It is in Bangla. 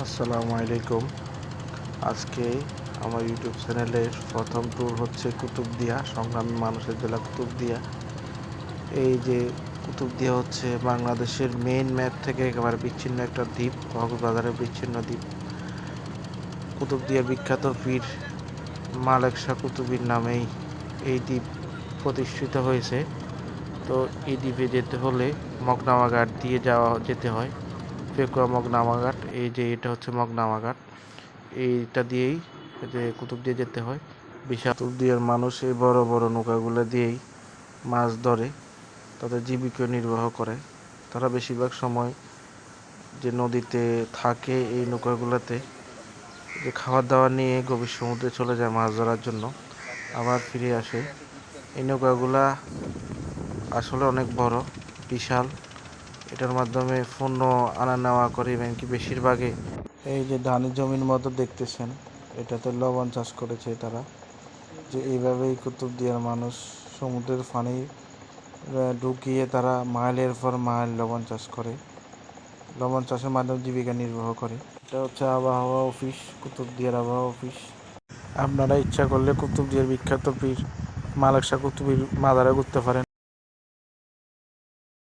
আসসালামু আলাইকুম। আজকে আমার ইউটিউব চ্যানেলের প্রথম ট্যুর হচ্ছে কুতুবদিয়া, সংগ্রামী মানুষের জেলা কুতুবদিয়া। এই যে কুতুবদিয়া হচ্ছে বাংলাদেশের মেইন ম্যাপ থেকে একেবারে বিচ্ছিন্ন একটা দ্বীপ, কক্সবাজারের বিচ্ছিন্ন দ্বীপ। কুতুবদিয়া বিখ্যাত পীর মালেক শাহ কুতুবির নামেই এই দ্বীপ প্রতিষ্ঠিত হয়েছে। তো এই দ্বীপে যেতে হলে মগনামা ঘাট দিয়ে যাওয়া যেতে হয়। পেকুয়া মগনামা ঘাট এই যে এটা হচ্ছে মগনামাঘাট, এইটা দিয়েই যে কুতুব দিয়ে যেতে হয়। বিশাল কুতুবদিয়ার মানুষ এই বড় বড় নৌকাগুলো দিয়েই মাছ ধরে, তাদের জীবিকা নির্বাহ করে। তারা বেশিরভাগ সময় যে নদীতে থাকে এই নৌকাগুলোতে যে খাবার দাবার নিয়ে গভীর সমুদ্রে চলে যায় মাছ ধরার জন্য, আবার ফিরে আসে। এই নৌকাগুলা আসলে অনেক বড়, বিশাল। এটার মাধ্যমে পণ্য আনা নেওয়া করে এমনকি বেশিরভাগই এই যে ধানের জমির মতো দেখতেছেন, এটাতে লবণ চাষ করেছে তারা। যে এইভাবেই কুতুবদিয়ার মানুষ সমুদ্রের পানি ঢুকিয়ে তারা মাইলের পর মাইল লবণ চাষ করে। লবণ চাষের মাধ্যমে জীবিকা নির্বাহ করে। এটা হচ্ছে আবহাওয়া অফিস, কুতুবদিয়ার আবহাওয়া অফিস। আপনারা ইচ্ছা করলে কুতুবদিয়ার বিখ্যাত পীর মালেক শাহ কুতুবির মাদারে ঘুরতে পারেন।